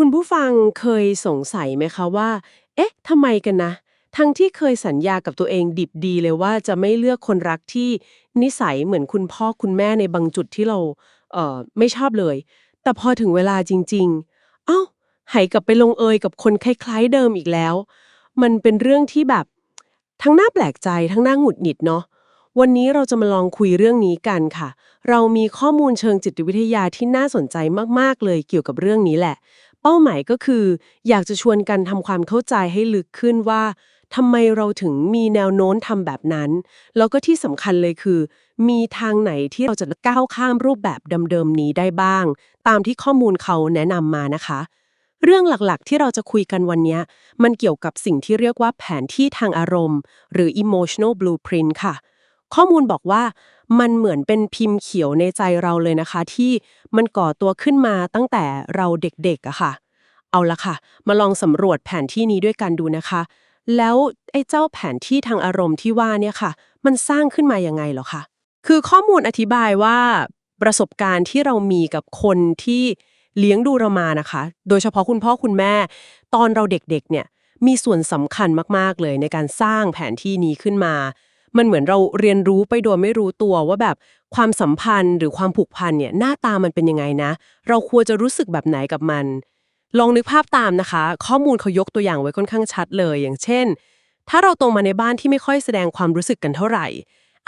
คุณผู้ฟังเคยสงสัยไหมคะว่า เอ๊ะทำไมกันนะ ทั้งที่เคยสัญญากับตัวเองดิบดีเลยว่าจะไม่เลือกคนรักที่นิสัยเหมือนคุณพ่อคุณแม่ในบางจุดที่เราเอ่อไม่ชอบเลย แต่พอถึงเวลาจริง ๆ เอ้าไหกลับไปลงเอยกับคนคล้าย ๆ เดิมอีกแล้ว มันเป็นเรื่องที่แบบ ทั้งน่าแปลกใจทั้งน่าหงุดหงิดเนาะวันนี้เราจะมาลองคุยเรื่องนี้กันค่ะ เรามีข้อมูลเชิงจิตวิทยาที่น่าสนใจมากๆเลยเกี่ยวกับเรื่องนี้แหละ เป้าหมายก็คือ อยากจะชวนกันทำความเข้าใจให้ลึกขึ้นว่าทำไมเราถึงมีแนวโน้มทำแบบนั้น แล้วก็ที่สำคัญเลยคือ มีทางไหนที่เราจะก้าวข้ามรูปแบบเดิมๆนี้ได้บ้าง ตามที่ข้อมูลเขาแนะนำมานะคะ เรื่องหลักๆที่เราจะคุยกันวันนี้ มันเกี่ยวกับสิ่งที่เรียกว่าแผนที่ทางอารมณ์ หรือ emotional blueprint ค่ะ ข้อมูลบอกว่า มันเหมือนเป็นพิมพ์เขียวในใจเราเลยนะคะ ที่มันก่อตัวขึ้นมาตั้งแต่เราเด็กๆอะค่ะ เอาละค่ะ มาลองสำรวจแผนที่นี้ด้วยกันดูนะคะ แล้วไอ้เจ้าแผนที่ทางอารมณ์ที่ว่าเนี่ยค่ะ มันสร้างขึ้นมายังไงหรอคะคือข้อมูลอธิบายว่าประสบการณ์ที่เรามีกับคนที่เลี้ยงดูเรามานะคะ โดยเฉพาะคุณพ่อคุณแม่ ตอนเราเด็กๆเนี่ยมีส่วนสำคัญมากๆเลยในการสร้างแผนที่นี้ขึ้นมา มันเหมือนเราเรียนรู้ไปโดยไม่รู้ตัวว่าแบบความสัมพันธ์หรือความผูกพันเนี่ยหน้าตามันเป็นยังไงนะ เราควรจะรู้สึกแบบไหนกับมัน ลองนึกภาพตามนะคะ ข้อมูลเขายกตัวอย่างไว้ค่อนข้างชัดเลย อย่างเช่น ถ้าเราโตมาในบ้านที่ไม่ค่อยแสดงความรู้สึกกันเท่าไหร่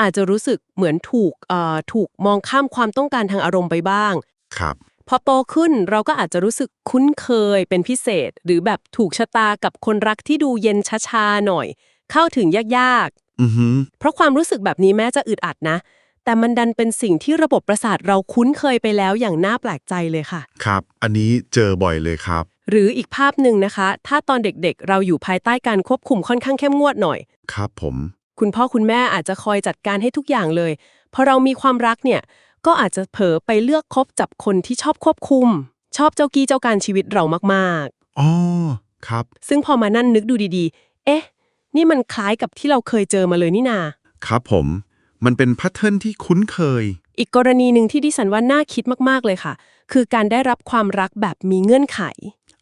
อาจจะรู้สึกเหมือนถูกเอ่อถูกมองข้ามความต้องการทางอารมณ์ไปบ้างครับพอโตขึ้นเราก็อาจจะรู้สึกคุ้นเคยเป็นพิเศษ หรือแบบถูกชะตากับคนรักที่ดูเย็นช้าๆหน่อย เข้าถึงยากอือหือๆ เพราะความรู้สึกแบบนี้แม้จะอึดอัดนะ แต่มันดันเป็นสิ่งที่ระบบประสาทเราคุ้นเคยไปแล้วอย่างน่าแปลกใจเลยค่ะ ครับ อันนี้เจอบ่อยเลยครับ หรืออีกภาพหนึ่งนะคะ ถ้าตอนเด็กๆ เราอยู่ภายใต้การควบคุมค่อนข้างเข้มงวดหน่อย ครับผม คุณพ่อคุณแม่อาจจะคอยจัดการให้ทุกอย่างเลยพอเรามีความรักเนี่ยก็อาจจะเผลอไปเลือกคบจับคนที่ชอบควบคุม ชอบเจ้ากี้เจ้าการชีวิตเรามากอ๋อครับๆซึ่งพอมานั่นนึกดูดีๆ เอ๊ะ นี่มันคล้ายกับที่เราเคยเจอมาเลยนี่นา ครับผม มันเป็นแพทเทิร์นที่คุ้นเคย อีกกรณีหนึ่งที่ดิฉันว่าน่าคิดมากๆเลยค่ะ คือการได้รับความรักแบบมีเงื่อนไข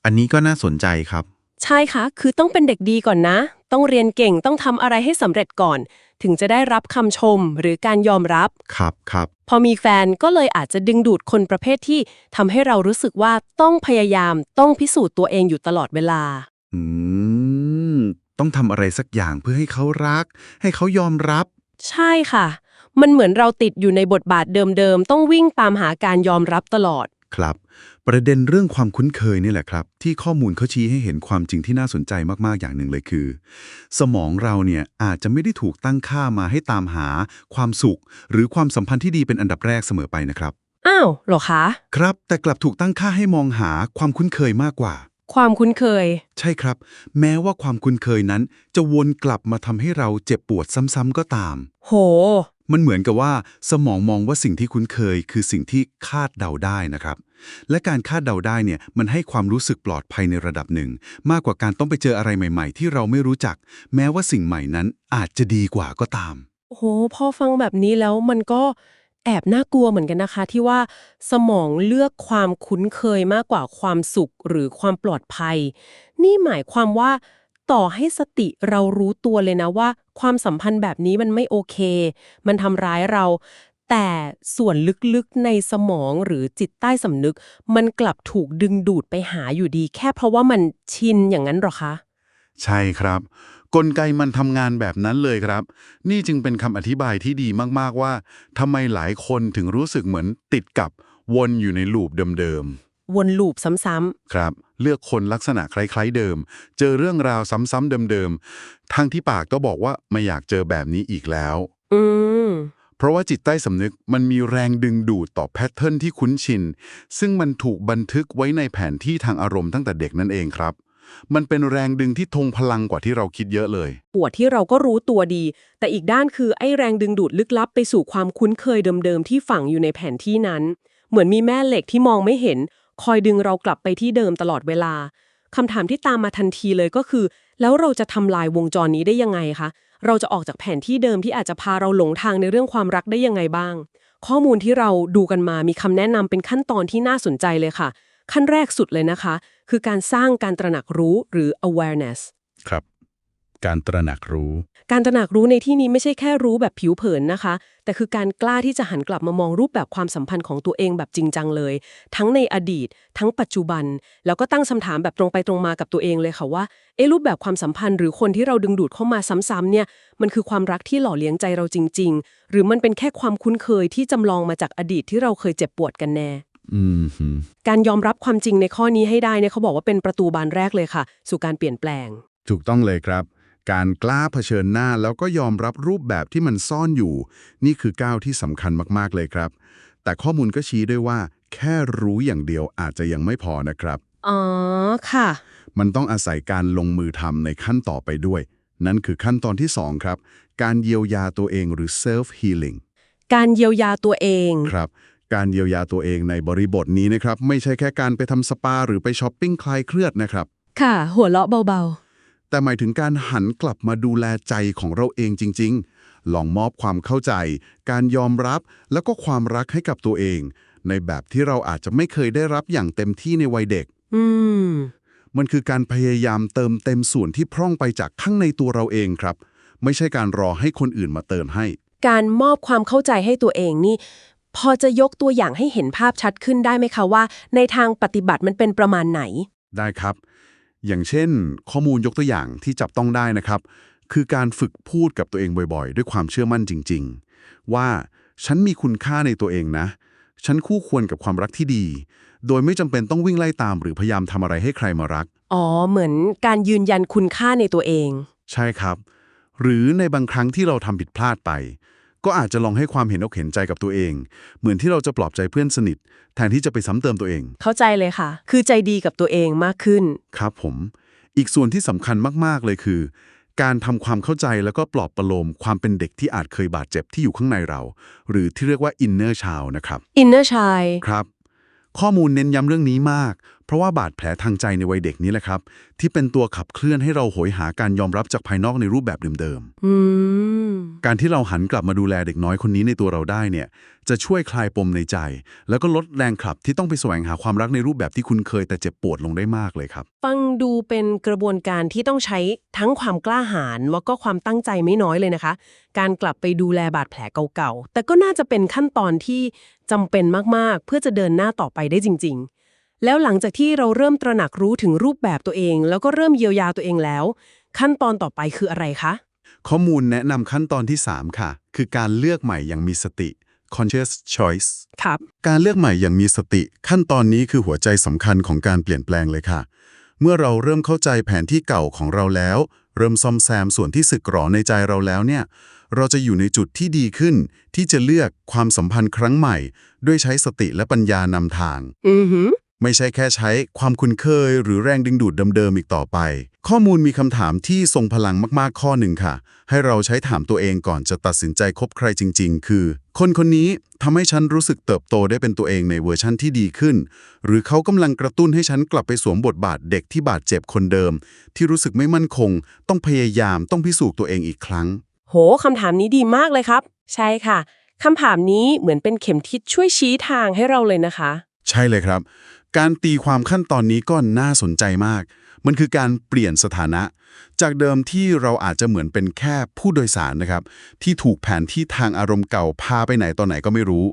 อันนี้ก็น่าสนใจครับ ใช่ค่ะ คือต้องเป็นเด็กดีก่อนนะ ต้องเรียนเก่งต้องทำอะไรให้สำเร็จก่อน ถึงจะได้รับคำชมหรือการยอมรับ ครับครับ พอมีแฟนก็เลยอาจจะดึงดูดคนประเภทที่ทำให้เรารู้สึกว่าต้องพยายามต้องพิสูจน์ตัวเองอยู่ตลอดเวลา อืม ต้องทำอะไรสักอย่างเพื่อให้เขารัก ให้เขายอมรับ ใช่ค่ะ มันเหมือนเราติดอยู่ในบทบาทเดิมๆ ต้องวิ่งตามหาการยอมรับตลอด ครับ ประเด็นเรื่องความคุ้นเคยนี่แหละครับ ที่ข้อมูลเขาชี้ให้เห็นความจริงที่น่าสนใจมากๆอย่างหนึ่งเลยคือ สมองเราเนี่ยอาจจะไม่ได้ถูกตั้งค่ามาให้ตามหา ความสุข หรือความสัมพันธ์ที่ดีเป็นอันดับแรกเสมอไปนะครับ อ้าวเหรอคะ ครับ แต่กลับถูกตั้งค่าให้มองหาความคุ้นเคยมากกว่า ความคุ้นเคย ใช่ครับ แม้ว่าความคุ้นเคยนั้น จะวนกลับมาทำให้เราเจ็บปวดซ้ำๆก็ตาม โห มันเหมือนกับว่า สมองมองว่าสิ่งที่คุ้นเคย คือสิ่งที่คาดเดาได้นะครับ และการคาดเดาได้เนี่ยมันให้ความรู้สึกปลอดภัยในระดับหนึ่ง มากกว่าการต้องไปเจออะไรใหม่ ๆ ที่เราไม่รู้จัก แม้ว่าสิ่งใหม่นั้นอาจจะดีกว่าก็ตาม โอ้โห พอฟังแบบนี้แล้วมันก็ แอบน่ากลัวเหมือนกันนะคะ ที่ว่าสมองเลือกความคุ้นเคยมากกว่าความสุขหรือความปลอดภัย นี่หมายความว่า ต่อให้สติเรารู้ตัวเลยนะว่า ความสัมพันธ์แบบนี้มันไม่โอเค มันทำร้ายเรา แต่ส่วนลึกๆในสมองหรือจิตใต้สำนึก มันกลับถูกดึงดูดไปหาอยู่ดี แค่เพราะว่ามันชินอย่างนั้นหรอคะ ใช่ครับ กลไกมันทำงานแบบนั้นเลยครับ นี่จึงเป็นคำอธิบายที่ดีมาก ๆ ว่าทำไมหลายคนถึงรู้สึกเหมือนติดกับวนอยู่ในลูปเดิมๆ วนลูปซ้ำครับ เลือกคนลักษณะคล้ายๆเดิม เจอเรื่องราวซ้ำๆเดิมๆทั้งที่ปากก็บอกว่าไม่อยากเจอแบบนี้อีกแล้วๆอืมเพราะว่าจิตใต้สำนึกมันมีแรงดึงดูดต่อแพทเทิร์นที่คุ้นชิน ซึ่งมันถูกบันทึกไว้ในแผนที่ทางอารมณ์ตั้งแต่เด็กนั่นเองครับ มันเป็นแรงดึงที่ทงพลังกว่าที่เราคิดเยอะเลย ปวดที่เราก็รู้ตัวดี แต่อีกด้านคือไอ้แรงดึงดูดลึกลับไปสู่ความคุ้นเคยเดิมๆที่ฝังอยู่ในแผนที่นั้น เหมือนมีแม่เหล็กที่มองไม่เห็น คอยดึงเรากลับไปที่เดิมตลอดเวลาคำถามที่ตามมาทันทีเลยก็คือ แล้วเราจะทำลายวงจรนี้ได้ยังไงคะเราจะออกจากแผนที่เดิมที่อาจจะพาเราหลงทางในเรื่องความรักได้ยังไงบ้าง ข้อมูลที่เราดูกันมามีคำแนะนำเป็นขั้นตอนที่น่าสนใจเลยค่ะ ขั้นแรกสุดเลยนะคะ คือการสร้างการตระหนักรู้หรือ awareness ครับ การตระหนักรู้ การตระหนักรู้ในที่นี้ไม่ใช่แค่รู้แบบผิวเผินนะคะ แต่คือการกล้าที่จะหันกลับมามองรูปแบบความสัมพันธ์ของตัวเองแบบจริงจังเลย ทั้งในอดีต ทั้งปัจจุบัน แล้วก็ตั้งคำถามแบบตรงไปตรงมากับตัวเองเลยค่ะว่า เอะรูปแบบความสัมพันธ์หรือคนที่เราดึงดูดเข้ามาซ้ำๆเนี่ย มันคือความรักที่หล่อเลี้ยงใจเราจริง ๆ หรือมันเป็นแค่ความคุ้นเคยที่จำลองมาจากอดีตที่เราเคยเจ็บปวดกันแน่อืมฮึ การยอมรับความจริงในข้อนี้ให้ได้เนี่ยเขาบอกว่าเป็นประตูบานแรกเลยค่ะ สู่การเปลี่ยนแปลง ถูกต้องเลยครับ การกล้าเผชิญหน้าแล้วก็ยอมรับรูปแบบที่มันซ่อนอยู่ นี่คือก้าวที่สำคัญมากๆเลยครับ แต่ข้อมูลก็ชี้ด้วยว่า แค่รู้อย่างเดียวอาจจะยังไม่พอนะครับ อ๋อค่ะ มันต้องอาศัยการลงมือทำในขั้นต่อไปด้วย นั่นคือขั้นตอนที่สองครับ การเยียวยาตัวเองหรือ self healing การเยียวยาตัวเอง ครับ การเยียวยาตัวเองในบริบทนี้นะครับ ไม่ใช่แค่การไปทำสปาหรือไปช้อปปิ้งคลายเครียดนะครับ ค่ะ หัวเราะเบาแต่หมายถึงการหันกลับมาดูแลใจของเราเองจริง ๆ ลองมอบความเข้าใจ การยอมรับแล้วก็ความรักให้กับตัวเอง ในแบบที่เราอาจจะไม่เคยได้รับอย่างเต็มที่ในวัยเด็กๆอืม มันคือการพยายามเติมเต็มส่วนที่พร่องไปจากข้างในตัวเราเองครับ ไม่ใช่การรอให้คนอื่นมาเติมให้ การมอบความเข้าใจให้ตัวเองนี่ พอจะยกตัวอย่างให้เห็นภาพชัดขึ้นได้ไหมคะว่า ในทางปฏิบัติมันเป็นประมาณไหน ได้ครับ อย่างเช่น ข้อมูลยกตัวอย่างที่จับต้องได้นะครับ คือการฝึกพูดกับตัวเองบ่อยๆ ด้วยความเชื่อมั่นจริง ๆ ว่าฉันมีคุณค่าในตัวเองนะ ฉันคู่ควรกับความรักที่ดี โดยไม่จำเป็นต้องวิ่งไล่ตามหรือพยายามทำอะไรให้ใครมารัก อ๋อ เหมือนการยืนยันคุณค่าในตัวเอง ใช่ครับ หรือในบางครั้งที่เราทำผิดพลาดไป ก็อาจจะลองให้ความเห็นอกเห็นใจกับตัวเอง เหมือนที่เราจะปลอบใจเพื่อนสนิท แทนที่จะไปซ้ำเติมตัวเอง เข้าใจเลยค่ะ คือใจดีกับตัวเองมากขึ้น ครับผม อีกส่วนที่สำคัญมากๆเลยคือ การทำความเข้าใจแล้วก็ปลอบประโลมความเป็นเด็กที่อาจเคยบาดเจ็บที่อยู่ข้างในเรา หรือที่เรียกว่า inner child นะครับ inner child ครับ ข้อมูลเน้นย้ำเรื่องนี้มาก เพราะว่าบาดแผลทางใจในวัยเด็กนี้แหละครับ ที่เป็นตัวขับเคลื่อนให้เราโหยหาการยอมรับจากภายนอกในรูปแบบเดิมอืมๆการที่เราหันกลับมาดูแลเด็กน้อยคนนี้ในตัวเราได้เนี่ย จะช่วยคลายปมในใจ แล้วก็ลดแรงขับที่ต้องไปแสวงหาความรักในรูปแบบที่คุณเคยแต่เจ็บปวดลงได้มากเลยครับ ฟังดูเป็นกระบวนการที่ต้องใช้ทั้งความกล้าหาญแล้วก็ความตั้งใจไม่น้อยเลยนะคะ การกลับไปดูแลบาดแผลเก่าๆแต่ก็น่าจะเป็นขั้นตอนที่จำเป็นมากๆ เพื่อจะเดินหน้าต่อไปได้จริง ๆ แล้วหลังจากที่เราเริ่มตระหนักรู้ถึงรูปแบบตัวเอง แล้วก็เริ่มเยียวยาตัวเองแล้ว ขั้นตอนต่อไปคืออะไรคะ ข้อมูลแนะนำขั้นตอนที่ 3 ค่ะ คือการเลือกใหม่อย่างมีสติ conscious choice ครับ การเลือกใหม่อย่างมีสติ ขั้นตอนนี้คือหัวใจสำคัญของการเปลี่ยนแปลงเลยค่ะ เมื่อเราเริ่มเข้าใจแผนที่เก่าของเราแล้ว เริ่มซ่อมแซมส่วนที่สึกหรอในใจเราแล้วเนี่ย เราจะอยู่ในจุดที่ดีขึ้น ที่จะเลือกความสัมพันธ์ครั้งใหม่ ด้วยใช้สติและปัญญานำทาง อือหือ ไม่ใช่แค่ใช้ความคุ้นเคย หรือแรงดึงดูดเดิมๆอีกต่อไป ข้อมูลมีคำถามที่ทรงพลังมากๆข้อหนึ่งค่ะ ให้เราใช้ถามตัวเองก่อนจะตัดสินใจคบใครจริง ๆ คือ คนคนนี้ทำให้ฉันรู้สึกเติบโตได้เป็นตัวเองในเวอร์ชั่นที่ดีขึ้น หรือเขากำลังกระตุ้นให้ฉันกลับไปสวมบทบาทเด็กที่บาดเจ็บคนเดิม ที่รู้สึกไม่มั่นคง ต้องพยายามต้องพิสูจน์ตัวเองอีกครั้ง โหคำถามนี้ดีมากเลยครับ ใช่ค่ะคำถามนี้เหมือนเป็นเข็มทิศช่วยชี้ทางให้เราเลยนะคะ ใช่เลยครับ การตีความขั้นตอนนี้ก็น่าสนใจมาก มันคือการเปลี่ยนสถานะ จากเดิมที่เราอาจจะเหมือนเป็นแค่ผู้โดยสารนะครับ ที่ถูกแผนที่ทางอารมณ์เก่าพาไปไหนตอนไหนก็ไม่รู้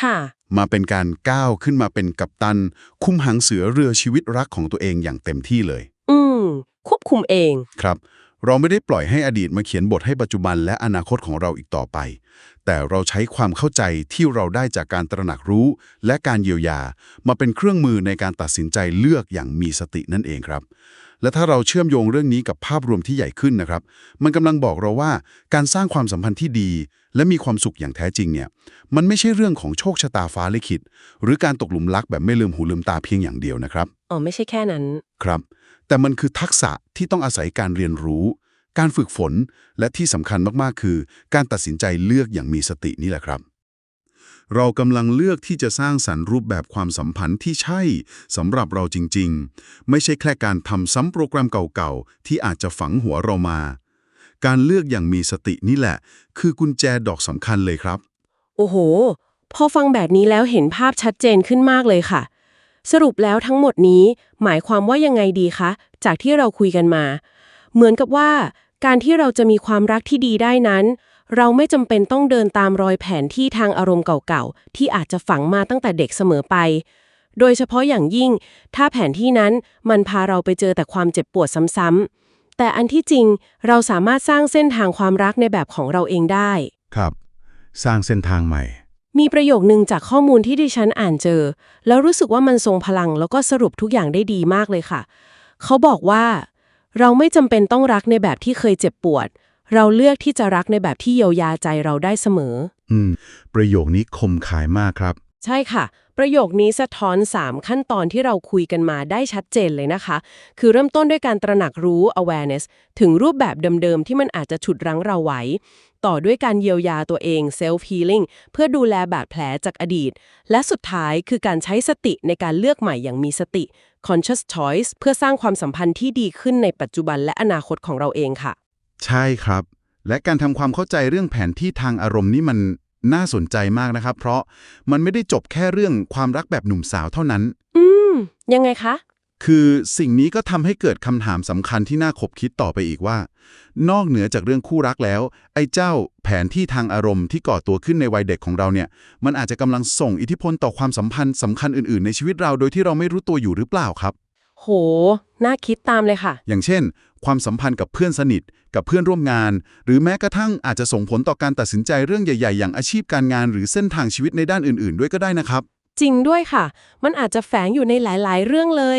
ค่ะ มาเป็นการก้าวขึ้นมาเป็นกัปตัน คุมหางเสือเรือชีวิตรักของตัวเองอย่างเต็มที่เลย อืม ควบคุมเอง ครับ เราไม่ได้ปล่อยให้อดีตมาเขียนบทให้ปัจจุบันและอนาคตของเราอีกต่อไป แต่เราใช้ความเข้าใจที่เราได้จากการตระหนักรู้ และการเยียวยา มาเป็นเครื่องมือในการตัดสินใจเลือกอย่างมีสตินั่นเองครับ และถ้าเราเชื่อมโยงเรื่องนี้กับภาพรวมที่ใหญ่ขึ้นนะครับ มันกำลังบอกเราว่าการสร้างความสัมพันธ์ที่ดี และมีความสุขอย่างแท้จริงเนี่ยมันไม่ใช่เรื่องของโชคชะตาฟ้าลิขิตหรือการตกหลุมรักแบบไม่ลืมหูลืมตาเพียงอย่างเดียวนะครับอ๋อไม่ใช่แค่นั้นครับ แต่มันคือทักษะที่ต้องอาศัยการเรียนรู้ การฝึกฝน และที่สำคัญมากๆ คือ การตัดสินใจเลือกอย่างมีสตินี่แหละครับ เรากำลังเลือกที่จะสร้างสรรค์รูปแบบความสัมพันธ์ที่ใช่สำหรับเราจริงๆ ไม่ใช่แค่การทำซ้ำโปรแกรมเก่าๆ ที่อาจจะฝังหัวเรามา การเลือกอย่างมีสตินี่แหละ คือกุญแจดอกสำคัญเลยครับ โอ้โห พอฟังแบบนี้แล้วเห็นภาพชัดเจนขึ้นมากเลยค่ะ สรุปแล้วทั้งหมดนี้ หมายความว่ายังไงดีคะ จากที่เราคุยกันมา เหมือนกับว่า การที่เราจะมีความรักที่ดีได้นั้น เราไม่จำเป็นต้องเดินตามรอยแผนที่ทางอารมณ์เก่าๆ ที่อาจจะฝังมาตั้งแต่เด็กเสมอไป โดยเฉพาะอย่างยิ่ง ถ้าแผนที่นั้นมันพาเราไปเจอแต่ความเจ็บปวดซ้ำๆ แต่อันที่จริงเราสามารถสร้างเส้นทางความรักในแบบของเราเองได้ ครับ สร้างเส้นทางใหม่ มีประโยคนึงจากข้อมูลที่ดิฉันอ่านเจอ แล้วรู้สึกว่ามันทรงพลังแล้วก็สรุปทุกอย่างได้ดีมากเลยค่ะ เขาบอกว่า เราไม่จำเป็นต้องรักในแบบที่เคยเจ็บปวด เราเลือกที่จะรักในแบบที่เยียวยาใจเราได้เสมอ อืม ประโยคนี้คมขายมากครับ ใช่ค่ะ ประโยคนี้สะท้อน 3 ขั้นตอนที่เราคุยกันมาได้ชัดเจนเลยนะคะ คือเริ่มต้นด้วยการตระหนักรู้ awareness ถึงรูปแบบเดิมๆ ที่มันอาจจะฉุดรั้งเราไว้ ต่อด้วยการเยียวยาตัวเอง self healing เพื่อดูแลบาดแผลจากอดีต และสุดท้ายคือการใช้สติในการเลือกใหม่อย่างมีสติ conscious choice เพื่อสร้างความสัมพันธ์ที่ดีขึ้นในปัจจุบันและอนาคตของเราเองค่ะ ใช่ครับ และการทำความเข้าใจเรื่องแผนที่ทางอารมณ์นี่มัน น่าสนใจมากนะครับ เพราะมันไม่ได้จบแค่เรื่องความรักแบบหนุ่มสาวเท่านั้น อืม ยังไงคะ คือสิ่งนี้ก็ทำให้เกิดคำถามสำคัญที่น่าขบคิดต่อไปอีกว่า นอกเหนือจากเรื่องคู่รักแล้ว ไอ้เจ้าแผนที่ทางอารมณ์ที่ก่อตัวขึ้นในวัยเด็กของเราเนี่ย มันอาจจะกำลังส่งอิทธิพลต่อความสัมพันธ์สำคัญอื่นๆ ในชีวิตเราโดยที่เราไม่รู้ตัวอยู่หรือเปล่าครับ โห น่าคิดตามเลยค่ะ อย่างเช่น ความสัมพันธ์กับเพื่อนสนิท กับเพื่อนร่วมงาน หรือแม้กระทั่งอาจจะส่งผลต่อการตัดสินใจเรื่องใหญ่ ๆ อย่างอาชีพการงาน หรือเส้นทางชีวิตในด้านอื่น ๆ ด้วยก็ได้นะครับ จริงด้วยค่ะ มันอาจจะแฝงอยู่ในหลาย ๆ เรื่องเลย